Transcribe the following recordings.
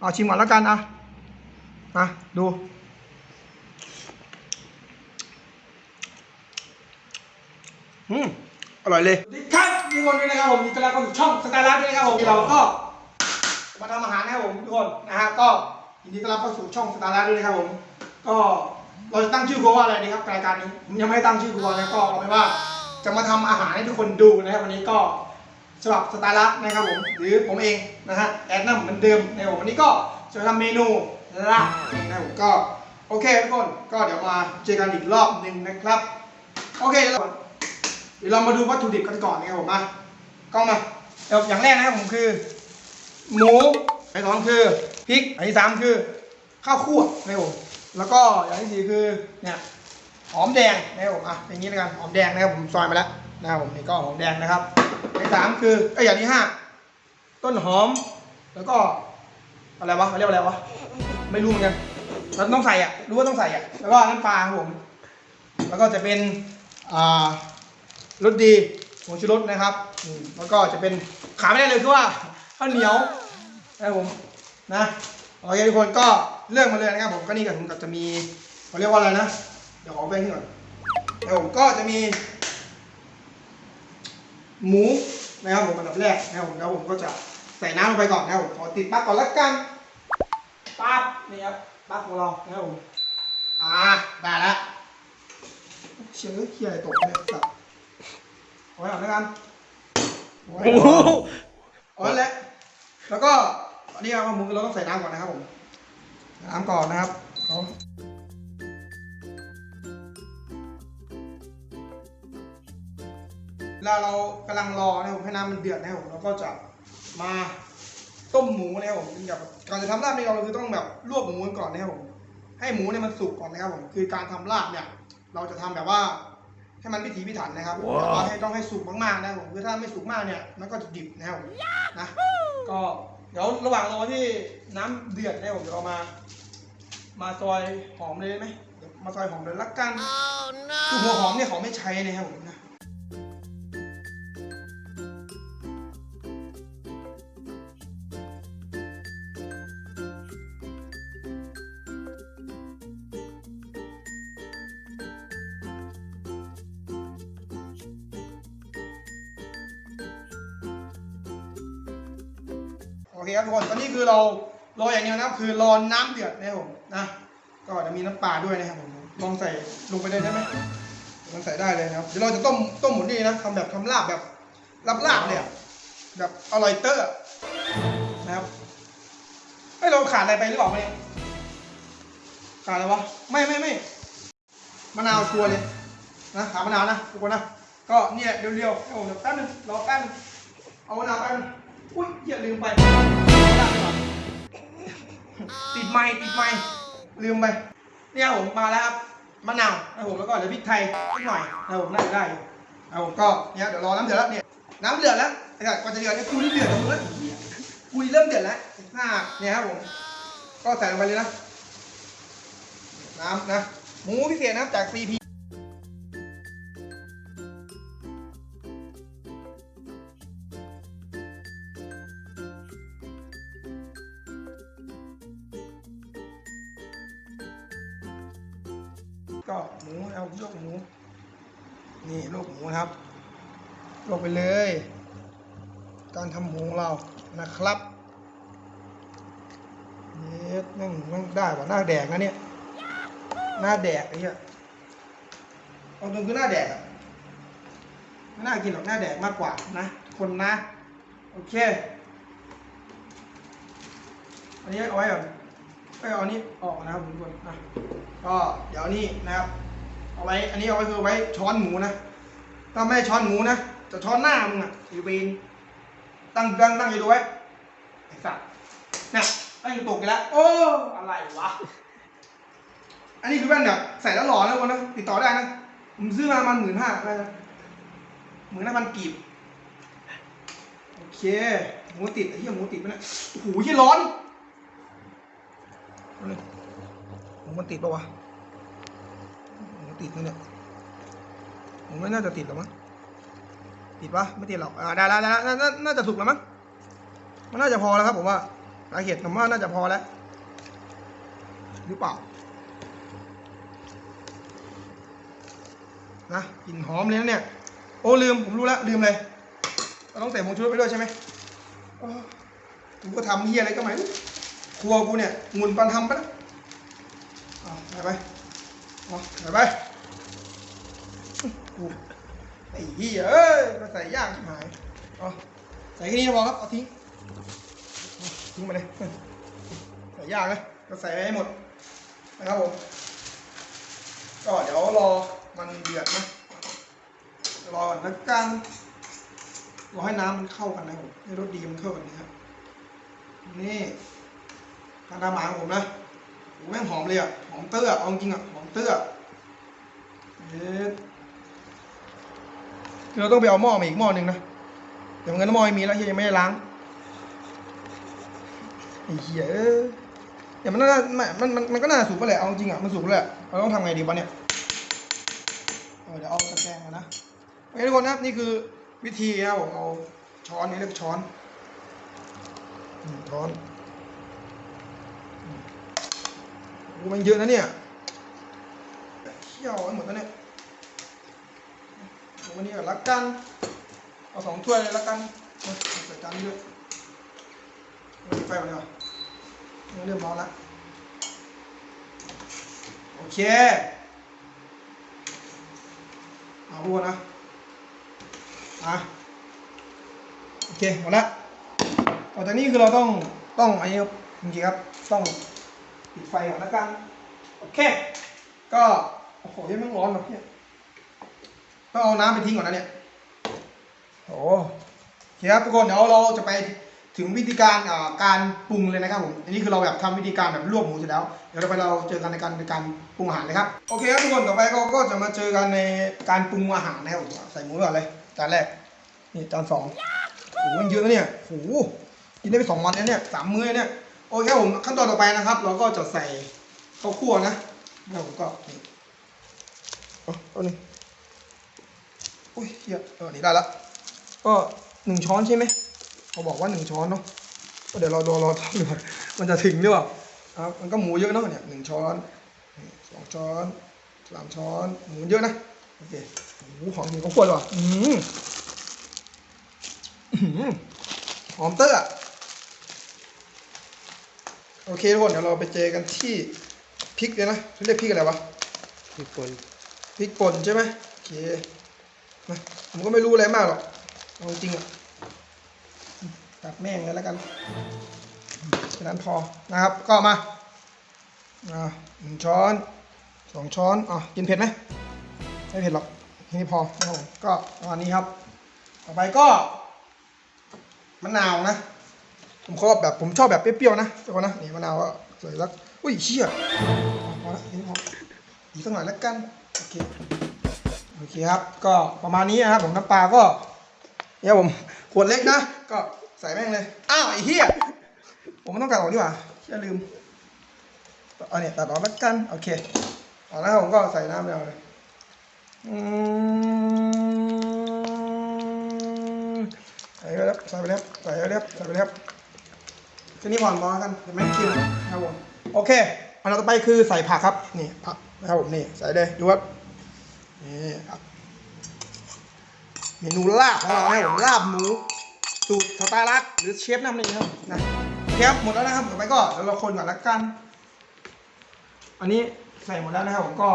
เอาชิมก่อนแล้วกันอะอะดู อืมอร่อยเลยสวัสดีครับทุกคนด้วยนะครับผมยินดีต้อนรับเข้าสู่ช่องสไตล์ร้านด้วยนะครับผมเราก็มาทำอาหารนะครับผมทุกคนนะฮะก็ยินดีต้อนรับเข้าสู่ช่องสไตล์ร้านด้วยนะครับผม ก็เราจะตั้งชื่อครัวว่าอะไรดีครับรายการนี้ผมยังไม่ตั้งชื่อครัวนะก็เอาเป็นว่า จะมาทำอาหารให้ทุกคนดูนะครับวันนี้ก็ ฉบับสไตล์ลับนะครับผมหรือผมเองนะฮะแอดนัมเหมือนเดิมนะครับผมวันนี้ก็จะทำเมนูลาบนะครับผมก็โอเคทุกคนก็เดี๋ยวมาเจอกันอีกรอบหนึ่งนะครับโอเคเดี๋ยวเราเดี๋ยวเรามาดูวัตถุดิบกันก่อนนะครับผมมากล้องมาเดี๋ยวอย่างแรกนะครับผมคือ หมูอันสองคือพริกอันที่สามคือ ข้าวคั่วนะครับผมแล้วก็อย่างที่สี่คือเนี่ยหอมแดงนะครับผมอะอย่างนี้แล้วกันหอมแดงนะครับผมซอยมาแล้ว นะครับผมนี่ก็หอมแดงนะครับอันสามคือเอ้อย่างที่ห้าต้นหอม แล้วก็อะไรวะเขาเรียกว่าอะไรวะไม่รู้เหมือนกันเราต้องใส่อะรู้ว่าต้องใส่อะแล้วก็น้ำปลาครับผม แล้วก็จะเป็นอ่ารสดีผงชูรสนะครับแล้วก็จะเป็นขาไม่ได้เลยคือว่าข้าวเหนียวนะครับผมนะโอเคทุกคนก็เลือกมาเลยนะครับผมก็นี่กับผมกับจะมีเขาเรียกว่าอะไรนะเดี๋ยวขอแป้งขึ้นก่อนนะครับผมก็จะมี หมูนะครับผมอันดับแรกนะครับผมแล้วผมก็จะใส่น้ำลงไปก่อนนะครับผมขอติดปลั๊กก่อนละกันปั๊บนี่ครับปลั๊กของเรานะครับผมอ่าได้แล้วเชื่อเคียตกเนี่ยสับเอาไว้ก่อนแล้วกันเอาไว้ก่อนเอาไว้แล้วแล้วก็อันนี้เราหมูเราต้องใส่น้ำก่อนนะครับผมน้ำก่อนนะครับ เขาเวลาเรากำลังรอนะครับผมให้น้ำมันเดือดนะครับผมเราก็จะมาต้มหมูนะครับผมแบบก่อนจะทำลาบนี่เราคือต้องแบบลวกหมูกันก่อนนะครับผมให้หมูเนี่ยมันสุกก่อนนะครับผมคือการทำลาบเนี่ย เราจะทำแบบว่าให้มันพิถีพิถันนะครับแต่ว่าให้ต้องให้สุกมากๆนะครับผมคือถ้าไม่สุกมากเนี่ยมันก็จะดิบนะครับผมนะ ก็เดี๋ยวระหว่างรอที่น้ำเดือดนะครับผมเดี๋ยวเรามา มาซอยหอมเลยได้ไหมเดี๋ยวมาซอยหอมเลยละกันคือหัวหอมเนี่ยเขาไม่ใช้นะครับผมนะ เคครับทุกคนตอนนี้คือเรารออย่างเดียวนะครับคือรอน้ำเดือดนะครับผมนะก็จะมีน้ำปลาด้วยนะครับผมลองใส่ลงไปได้ไหมลองใส่ได้เลยนะครับเดี๋ยวเราจะต้มต้มหมดนี่นะทำแบบทำลาบแบบลาบลาบเลยอะแบบอร่อยเตอร์นะครับไอยเราขาดอะไรไปหรือเปล่าเนี่ยขาดอะไรวะไม่ไม่ไม่มะนาวชัวร์เลยนะขาดมะนาวนะทุกคนนะก็เนี่ยเรียวๆให้ผมเดี๋ยวแป๊บนึงรอแป๊บนึงเอามะนาวแป๊บนึง อุ้ยเหี้ยลืมไป ติดไม้ติดไม้ลืมไป เนี่ยผมมาแล้วครับมะนาวนะผมแล้วก็เดี๋ยวพริกไทยนิดหน่อยนะผมน่าจะได้อยู่นะผมก็เนี่ยเดี๋ยวรอน้ำเดือดแล้วเนี่ยน้ำเดือดแล้วก่อนจะเดือดเนี่ยกูนี่เดือดแล้วมึงแล้วไอ้เหี้ยกูเริ่มเดือดแล้วห้าเนี่ยครับผมก็ใส่ลงไปเลยนะน้ำนะหมูพิเศษนะครับจาก CP ก็หมูเอาลวกหมู นี่ลวกหมูนะครับลวกไปเลย การทำหมูของเรานะครับเย็ดแม่งแม่งได้กว่าหน้าแดกนะเนี่ย หน้าแดกไอ้เหี้ยเอาตรงคือหน้าแดกอะไม่น่ากินหรอกหน้าแดกมากกว่านะ คนนะ โอเค อันนี้เอาไว้ก่อน ก็เอาอันนี้ออกนะครับทุกคนอะก็เดี๋ยวนี้นะครับเอาไว้อันนี้เอาไว้คือไว้ช้อนหมูนะถ้าไม่ช้อนหมูนะจะช้อนหน้ามึงอะไอีเวนตั้งตั้งตั้งอยู่ดูไว้ไอ้สัตว์เนี่ยตั้งอยู่ตกกันแล้วโอ้อะไรวะอันนี้คือแว่นแบบใส่แล้วหล่อนะวันนะติดต่อได้นะผมซื้อมามันหมื่นห้าได้นะหมื่นห้าพันกีบโอเคหมูติดไอ้เหี้ยหมูติดไปนะโอ้โหเหี้ยร้อน เลยหมูมันติดปะวะหมูติดนะเนี่ยหมูไม่น่าจะติดหรอมั้งติดปะไม่ติดหรอกอ่าได้แล้วได้แล้วน่าจะสุกแล้วมั้งมันน่าจะพอแล้วครับผมว่าสาเหตุผมว่าน่าจะพอแล้ว หรือเปล่านะกลิ่นหอมเลยนะเนี่ยโอ้ลืมผมรู้แล้วลืมเลยเราต้องใส่ผงชูรสไปด้วยใช่ไหมกูก็ทำเฮียอะไรก็ไม่รู้ ครัวกูเนี่ยงุนปันทำไปแล้วเอาใส่ไปเอาไปไอ้เฮียเอ้ยมาใส่ยากชิบหายเอาใส่แค่นี้พอครับ เอาทิ้ง ทิ้งมาเลย ใส่ยากนะก็ใส่ให้หมด นะครับผม ก็เดี๋ยวรอมันเดือดนะ รอก่อนแล้วกันรอให้น้ำมันเข้ากันนะผมให้รสดีมันเข้ากันนะครับ นี่ การทำอาหาของผมนะแม่งหอมเลยอะ หอมเตื้อเอาจริงอะ หอมเตื้อเอ๊ะคือเราต้องไปเอาหม้อมาอีกหม้อหนึ่งนะเดี๋ยวเงินหม้อม่มีแล้วเฮียยังไม่ได้ล้างไอ้เหี้ยเอ้ยเดี๋ยวมันน่ามันมันมันก็น่าสุกไปแหละเอาจริงอะมันสุกแล้วแหละเราต้องทำไงดีวะเนี่ยเดี๋ยวเอาตะแกรงก่อนนะโอเคทุกคนนะครับนี่คือวิธีนะครับผมเอาช้อนนี่เรียกช้อนช้อนอืม โอ้มันเยอะนะเนี่ยเคี่ยวไว้หมดแล้วเนี่ยวันนี้ก่อนละกัน เอาสองถ้วยเลยละกันใส่จานนี้ด้วยเอาไฟมาเลยว่ะเริ่มร้อนละโอเคเอาพูดนะอะโอเคหมดละต่อจากนี้คือเราต้องต้องอันนี้ครับจริงๆครับต้อง ปิดไฟก่อนแล้วกัน โอเค ก็ โอ้โหยังไม่ร้อนหรอกเนี่ยต้องเอาน้ำไปทิ้งก่อนนะเนี่ยโอ้เคครับทุกคนเดี๋ยวเราจะไปถึงวิธีการการปรุงเลยนะครับผม อันนี้คือเราแบบทำวิธีการแบบลวกหมูเสร็จแล้ว เดี๋ยวเราไปเราเจอกันในการในการปรุงอาหารเลยครับ โอเคครับทุกคน ต่อไปก็ก็จะมาเจอกันในการปรุงอาหารนะครับผมใส่หมูก่อนเลย จานแรก นี่จานสองโอ้โหมันเยอะนะเนี่ยโอ้โหกินได้ไปสองวันแล้วเนี่ยสามมื้อเนี่ย โอเคครับผมขั้นตอนต่อไปนะครับ เราก็จะใส่ข้าวคั่วนะแล้วผมก็นี่เอาเอาหนึ่งอุ้ยเฮียเออนี่ได้ละก็หนึ่งช้อนใช่ไหมเขาบอกว่าหนึ่งช้อนเนาะก็เดี๋ยวเรารอรอทำดูก่อนมันจะถึงหรือเปล่าครับมันก็หมูเยอะเนาะเนี่ยหนึ่งช้อนสองช้อนสามช้อนหมูเยอะนะโอเคหมูหอมจริงเขาควรหรออืมอื้อหือหอมเตอร์อะ โอเคทุกคนเดี๋ยวเราไปเจอกันที่พริกเลยนะเขาเรียกพริกอะไรวะทุกคนพริกป่นใช่ไหมโอเคนะผมก็ไม่รู้อะไรมากหรอกเอาจริงๆอะตัดแม่งเลยแล้วกันแค่นั้นพอนะครับก็มาอ่าหนึ่งช้อนสองช้อนอะกินเผ็ดไหมไม่เผ็ดหรอกแค่นี้พอนะครับผมก็ประมาณนี้ครับ ต่อไปก็มะนาวนะ ผมชอบแบบผมชอบแบบเปรี้ยวๆนะทุกคนนะนี่มะนาวก็ใส่สักอุ้ยเชี่ยพอละแค่นี้พออีกสักหน่อยแล้วกันโอเคโอเคครับ ก็ประมาณนี้นะครับผมน้ำปลาก็เนี่ยผมขวดเล็กนะก็ใส่แม่งเลยอ้าวไอ้เหี้ยผมไม่ต้องการออกดีกว่าอย่าลืมเอาเนี่ยตัดออกแล้วกันโอเคเอาแล้วผมก็ใส่น้ำไปเอาเลยอืมใส่ไปแล้วใส่ไปแล้วใส่ไปแล้วใส่ไปแล้ว ทีนี้ผ่อนบอกันเดี๋ยวไม่กินนะครับผมโอเคอันต่อไปคือใส่ผักครับนี่ผักนะครับผมนี่ใส่เลยดูครับนี่ครับเมนูลาบของเรานะครับผมลาบหมูสูตรสไตล์รักหรือเชฟน้ำนี่ครับนะเครับหมดแล้วนะครับต่อไปก็เราคนก่อนละกัน อันนี้ใส่หมดแล้วนะครับผมก็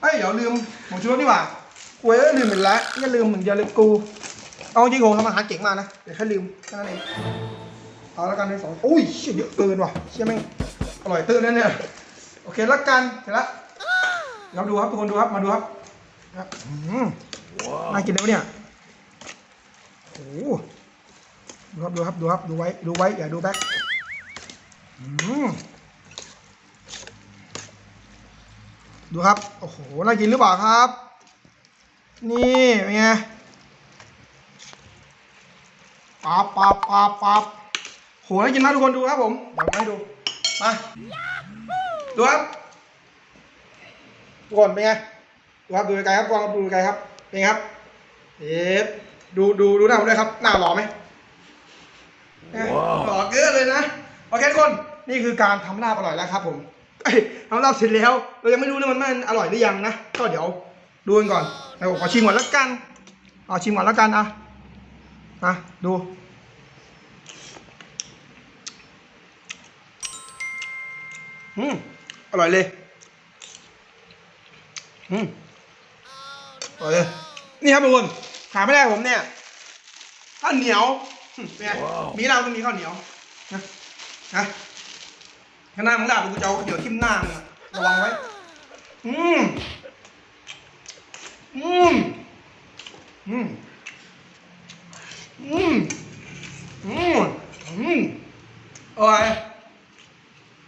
เอ้ยเดี๋ยวลืมผมชูรสนี่หว่ากูเอ้ยลืมอีกแล้วอย่าลืมเหมือนอย่าลืมกูเอาจริงผมทำอาหารเก่งมากนะเดี๋ยวแค่ลืมแค่นั้นเอง เอาละกันในสองอุ้ยเชี่ยเยอะเกินว่ะเชี่ยแม่งอร่อยตื้นนั่นเนี่ยโอเคแล้วกันเสร็จล้วเราดูครับทุกคนดูครับมาดูครับน่ากินเลยวะเนี่ยโอ้โหดูครับดูครับดูครับดูไว้ดูไว้อย่าดูแบ็คดูครับโอ้โหน่ากินหรือเปล่าครับ นี่เป็นไงปับปับปับปับ โหน่ากินมากทุกคนดูครับผมเดี๋ยวให้ดูมาดูครับทุกคนเป็นไงดูครับดูไกลๆครับกล้องครับดูไกลๆครับเป็นไงครับเอ๊ะดูดูดูหน้าผมด้วยครับหน้าหล่อไหมหล่อเกินเลยนะโอเคทุกคนนี่คือการทำลาบอร่อยแล้วครับ ผมเอ้ยทำลาบเสร็จแล้ว เรายังไม่รู้เลยมันมันอร่อยหรือยังนะก็เดี๋ยวดูกันก่อนเดี๋ยวผมขอชิมก่อนแล้วกันเอาชิมก่อนแล้วกันนะนะดู อืมอร่อยเลยอืมอร่อยเลย นี่ครับทุกคนขาไม่ได้ผมเนี่ยข้าวเหนียวอืมเป็นไงมีเราต้องมีข้าวเหนียวนะนะข้างหน้ามึงด่ากูจะเอาเดี๋ยวทิ่มหน้ามึงอะระวังไว้ อืมอืมอืมอืมอืมอืมอร่อย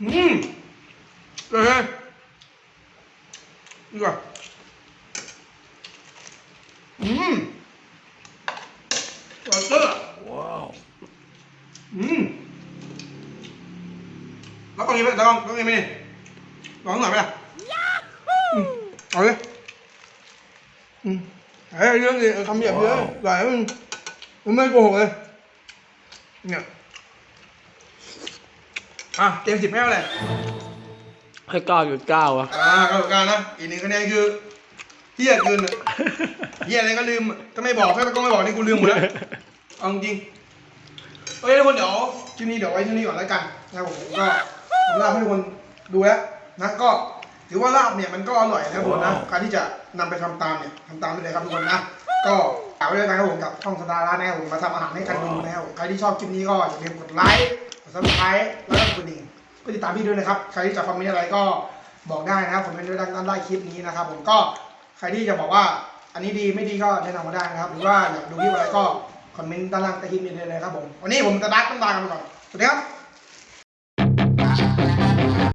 อืม เลยดีกว่าอืมอร่อยเตอร์อืมแล้วตรงนี้ไหมแล้วตรงนี้ไหมนี่ลอง หน่อยไหมล่ะอืมเอาเลยอืมเฮ้ยเรื่องนี้คำหยาบเยอะหลายมันมันไม่โกหกเลยเนี่ยอะเต็มสิบแม่เลยให้เก้าจุดเก้าอะอ่าก็การนะ อีกหนึ่งคะแนนคือเฮียเกินอะเฮียอะไรก็ลืมอะถ้าไม่บอกถ้าก็ไม่บอกนี่กูลืมหมดแล้ว เอาจริงโอเคทุกคนเดี๋ยวคลิปนี้เดี๋ยวไว้ที่นี่ก่อนแล้วกันนะครับผมก็ผมลาบให้ทุกคนดูแล้วนะก็ถือว่าลาบเนี่ยมันก็อร่อยนะครับทุกคนนะใครที่จะนำไปทำตามเนี่ยทำตามได้เลยครับทุกคนนะก็ฝากไว้ด้วยกันครับผมกับช่องสตาร์ร้านนะครับผมมาทำอาหารให้กันดูนะครับผมใครที่ชอบคลิปนี้ก็อย่าลืมกดไลค์กดซับสไครต์แล้วก็กดกระดิ่ง ก็ติดตามพี่ด้วยนะครับ ใครที่จะคอมเมนต์อะไรก็บอกได้นะครับผมเป็นด้วยด้านใต้คลิปนี้นะครับ ผมก็ใครที่จะบอกว่าอันนี้ดีไม่ดีก็แนะนำมาได้นะครับ หรือว่าอยากดูคลิปอะไรก็คอมเมนต์ด้านล่างใต้คลิปนี้เลยครับผมวันนี้ผมจะดักต้องลากันไปก่อนสวัสดีครับ